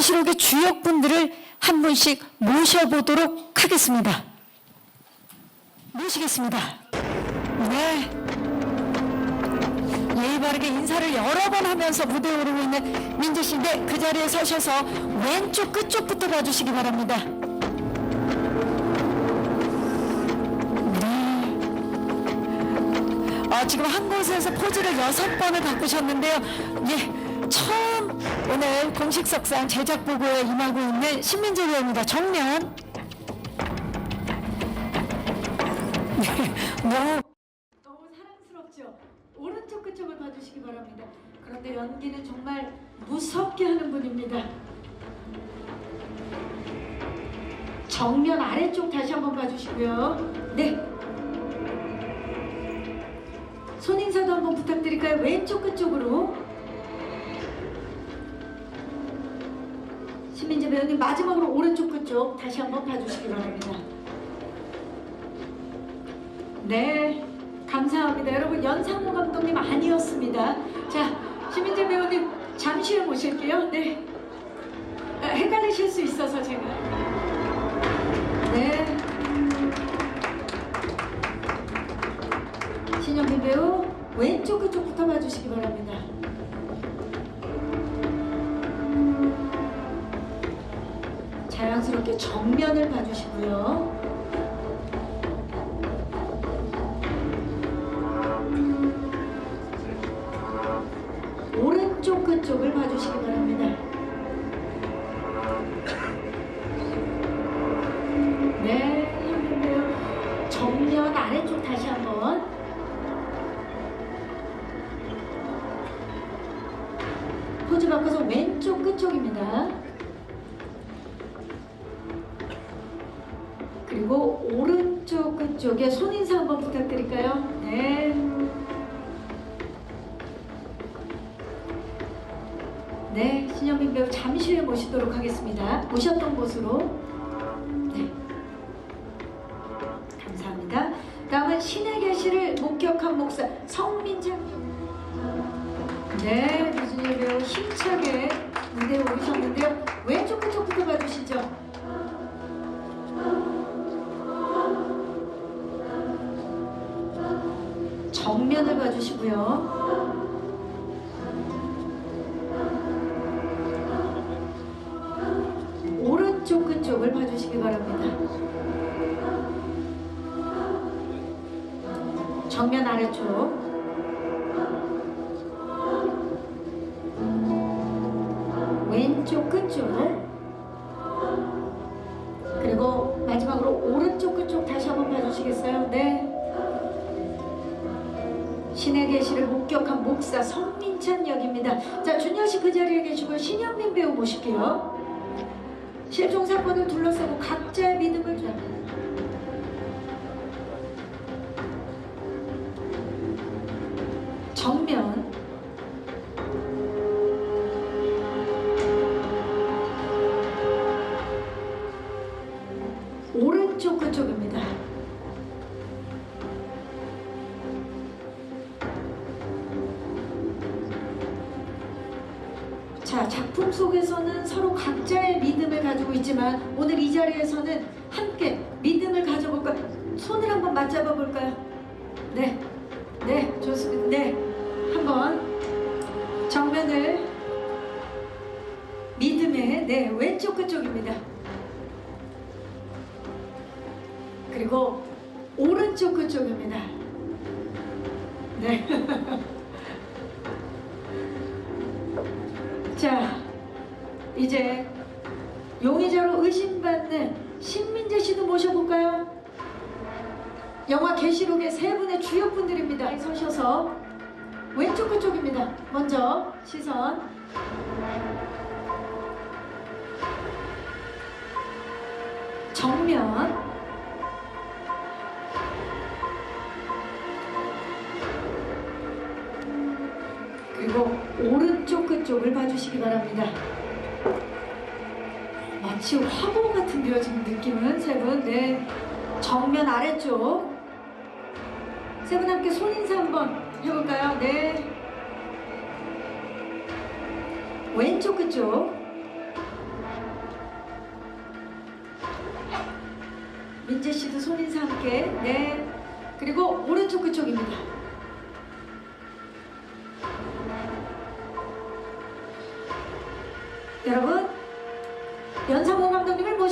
계시록의 주역분들을 한 분씩 모셔보도록 하겠습니다. 모시겠습니다. 네. 예의 바르게 인사를 여러 번 하면서 무대에 오르고 있는 민재 씨인데 그 자리에 서셔서 왼쪽 끝쪽부터 봐주시기 바랍니다. 네. 어, 지금 한 곳에서 포즈를 여섯 번을 바꾸셨는데요. 예, 처음 오늘 공식석상 제작 보고에 임하고 있는 신민재 배우입니다. 정면. 네, 너무 너무 사랑스럽죠? 오른쪽 그쪽을 봐주시기 바랍니다. 그런데 연기는 정말 무섭게 하는 분입니다. 정면 아래쪽 다시 한번 봐주시고요. 네. 손 인사도 한번 부탁드릴까요? 왼쪽 끝쪽으로. 신민재 배우님 마지막으로 오른쪽 끝쪽 다시 한번 봐주시기 바랍니다. 네, 감사합니다. 여러분 연상호 감독님 아니었습니다. 자, 신민재 배우님 잠시 후에 모실게요. 네, 아, 헷갈리실 수 있어서 제가. 네. 신영민 배우 왼쪽 그쪽부터 봐주시기 바랍니다. 자연스럽게 정면을 봐주시고요. 오른쪽 끝쪽을 봐주시기 바랍니다. 네, 현민배우 정면 아래쪽 다시 한번. 포즈 바꿔서 왼쪽 끝쪽입니다. 그리고 오른쪽 끝쪽에 손 인사 한번 부탁드릴까요? 네. 네, 신현민 배우 잠시 후에 모시도록 하겠습니다. 모셨던 곳으로. 네. 감사합니다. 다음은 신의 계시를 목격한 목사 성민장. 네, 유진희 배우 힘차게 무대에 오르셨는데요. 왼쪽 끝쪽부터 봐주시죠. 정면을 봐주시고요. 오른쪽 끝쪽을 봐주시기 바랍니다. 정면 아래쪽. 신의 계시를 목격한 목사 성민찬 역입니다. 자, 준현 씨 그 자리에 계시고 신현민 배우 모실게요. 실종 사건을 둘러싸고 각자의 믿음을 주 정면 자, 작품 속에서는 서로 각자의 믿음을 가지고 있지만 오늘 이 자리에서는 함께 믿음을 가져볼까? 손을 한번 맞잡아 볼까요? 네, 네, 좋습니다. 네, 한번 정면을 믿음의 네 왼쪽 끝쪽입니다. 그리고 오른쪽 끝쪽입니다. 네. 자, 이제 용의자로 의심받는 신민재 씨도 모셔볼까요? 영화 계시록의 세 분의 주역분들입니다. 서셔서 왼쪽 그쪽입니다. 먼저 시선. 정면. 그리고 오른쪽 끝쪽을 봐주시기 바랍니다. 마치 화보 같은 그려진 느낌은 세븐 네 정면 아래쪽. 세븐 함께 손인사 한번 해볼까요? 네. 왼쪽 그쪽. 민재 씨도 손인사 함께. 네. 그리고 오른쪽 그쪽입니다. 여러분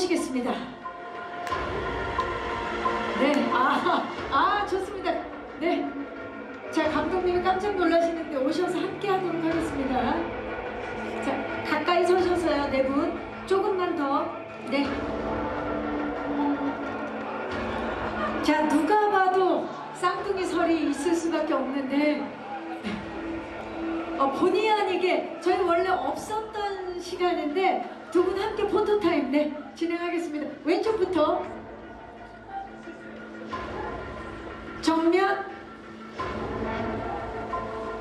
모시겠습니다. 네, 아, 아, 좋습니다. 네. 자, 감독님이 깜짝 놀라시는데 오셔서 함께 하도록 하겠습니다. 자, 가까이 서셔서요, 네 분. 조금만 더. 네. 자, 누가 봐도 쌍둥이 설이 있을 수밖에 없는데, 어, 본의 아니게 저희 원래 없었던 시간인데 두 분 함께 포토타임 네 진행하겠습니다. 왼쪽부터 정면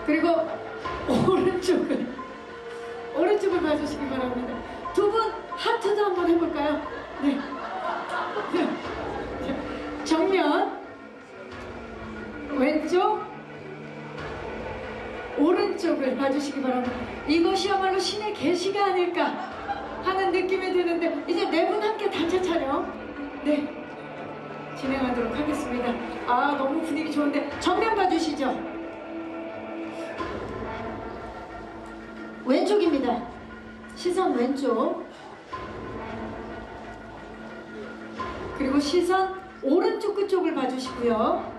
그리고 오른쪽을 오른쪽을 봐주시기 바랍니다. 두 분 하트도 한번 해볼까요? 네. 자, 정면 왼쪽 오른쪽을 봐주시기 바랍니다. 이것이야말로 신의 계시가 아닐까 하는 느낌이 드는데 이제 네 분 함께 단체 촬영 네 진행하도록 하겠습니다. 아 너무 분위기 좋은데 정면 봐주시죠. 왼쪽입니다. 시선 왼쪽 그리고 시선 오른쪽 끝쪽을 봐주시고요.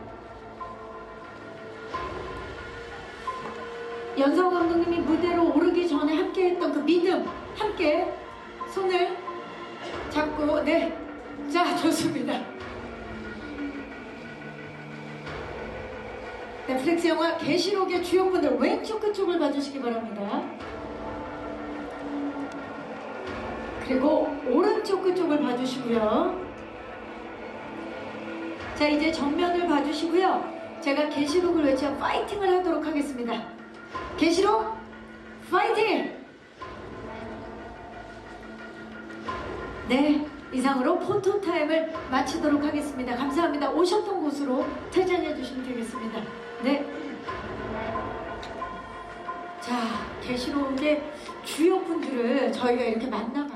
연성 감독님이 무대로 오르기 전에 함께 했던 그 믿음 함께 손을 잡고 네 자 좋습니다. 넷플릭스 영화 계시록의 주연분들 왼쪽 끝쪽을 봐주시기 바랍니다. 그리고 오른쪽 끝쪽을 봐주시고요. 자 이제 정면을 봐주시고요. 제가 계시록을 외쳐 파이팅을 하도록 하겠습니다. 계시록 파이팅! 네, 이상으로 포토타임을 마치도록 하겠습니다. 감사합니다. 오셨던 곳으로 퇴장해 주시면 되겠습니다. 네. 자, 계시록의 주요 분들을 저희가 이렇게 만나봤습니다.